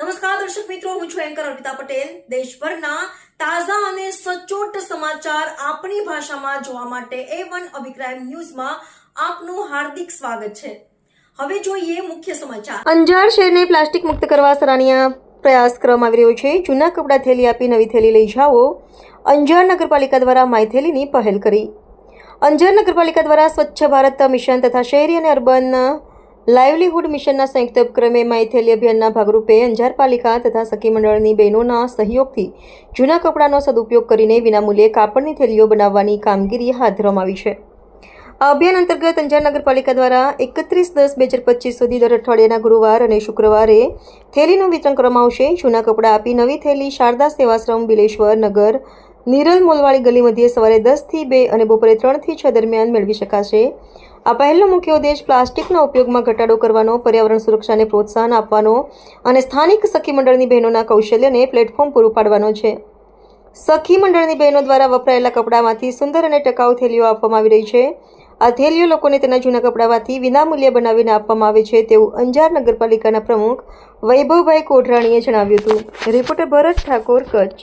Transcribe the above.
નમસ્કાર, દર્શક મિત્રો, હું છું એન્કર અર્પિતા પટેલ. દેશભરના તાજા અને સચોટ સમાચાર આપણી ભાષામાં જોવા માટે એ વન અભિક્રાઇમ ન્યૂઝમાં આપનું હાર્દિક સ્વાગત છે. હવે જોઈએ મુખ્ય સમાચાર. અંજાર શહેરને પ્લાસ્ટિક મુક્ત કરવા સરાહનીય પ્રયાસ કરવામાં આવી રહ્યો છે. જૂના કપડાં થેલી આપી નવી થેલી લઈ જાઓ. અંજાર નગરપાલિકા દ્વારા માય થેલીની પહેલ કરી. અંજાર નગરપાલિકા દ્વારા સ્વચ્છ ભારત મિશન તથા શહેરી અને અર્બન લાઇવલીહુડ મિશનના સંયુક્ત ઉપક્રમે માઇથેલી અભિયાનના ભાગરૂપે અંજાર પાલિકા તથા સખી મંડળની બહેનોના સહયોગથી જૂના કપડાનો સદુપયોગ કરીને વિનામૂલ્યે કાપડની થેલીઓ બનાવવાની કામગીરી હાથ ધરવામાં આવી છે. આ અભિયાન અંતર્ગત અંજાર નગરપાલિકા દ્વારા એકત્રીસ દસ બે હજાર પચીસ સુધી દર અઠવાડિયાના ગુરુવાર અને શુક્રવારે થેલીનું વિતરણ કરવામાં આવશે. જૂના કપડાં આપી નવી થેલી શારદા સેવાશ્રમ, બિલેશ્વર નગર નિરલ મોલવાળી ગલી મધ્યે સવારે દસથી બે અને બપોરે ત્રણથી છ દરમિયાન મેળવી શકાશે. આ પહેલનો મુખ્ય ઉદ્દેશ પ્લાસ્ટિકના ઉપયોગમાં ઘટાડો કરવાનો, પર્યાવરણ સુરક્ષાને પ્રોત્સાહન આપવાનો અને સ્થાનિક સખી મંડળની બહેનોના કૌશલ્યને પ્લેટફોર્મ પૂરું પાડવાનો છે. સખી મંડળની બહેનો દ્વારા વપરાયેલા કપડામાંથી સુંદર અને ટકાઉ થેલીઓ આપવામાં આવી રહી છે. આ થેલીઓ લોકોને તેના જૂના કપડામાંથી વિનામૂલ્યે બનાવીને આપવામાં આવે છે તેવું અંજાર નગરપાલિકાના પ્રમુખ વૈભવભાઈ કોઢરાણીએ જણાવ્યું હતું. રિપોર્ટર ભરત ઠાકોર, કચ્છ.